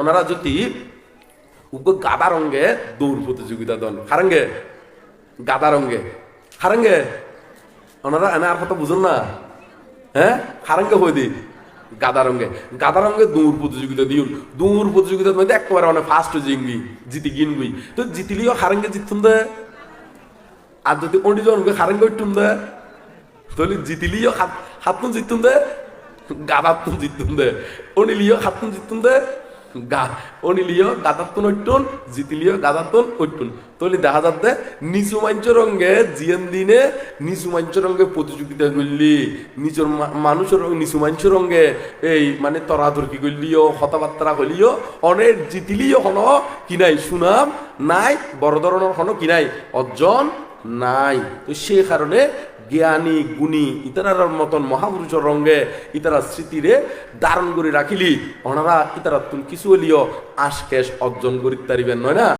ওনারা যদি উগ্র গাদা রঙ্গে দৌড় প্রতিযোগিতা দন। হারাঙ্গে গাদা রঙ্গে হারাঙ্গে ওনারা এনে আর কথা বুঝুন না। হ্যাঁ হারাঙ্গে হয়ে দি। গাদা রঙ্গে গাদা রঙ্গে দৌড় প্রতিযোগিতা দিউন। দৌড় প্রতিযোগিতা মধ্যে একেবারে অনেক ফার্স্ট জিংবি জিতি গিনবি তো জিতিলিও হারাঙ্গে জিতুন দে। আর যদি অন্ডি জন হারাঙ্গে উঠুন দে, তাহলে জিতিলিও হাত হাতুন জিতুন দে। গাদাতুন জিতুন দে। অনিলিও হাতুন জিতুন দে। গা। অনিলিও গাদাতুন ঐটুন জিতিলিও গাদাতুন ঐটুন তাহলে দেখা যাচ্ছে, নিচু মাঞ্চ রঙ্গে জিয়ান দিনে নিচু মাঞ্চ রঙ্গে প্রতিযোগিতা করলি। নিজের মা- মানুষের নিচু মাঞ্চ রঙ্গে এই মানে তরাতরকি করলিও, কথাবার্তা হলিও, অনেক জিতিলিও হন কি নাই, সুনাম নাই, বড় ধরনের হন কি নাই, অর্জন নাই। তো সে কারণে জ্ঞানী, গুণী, ইতারার মতন মহাপুরুষের রঙে ইতারা স্মৃতিরে ধারণ করে রাখিলি। ওনারা ইতারা তুমি কিছু হলিও আশকেশ অর্জন করিতে পারিবেন, নয় না?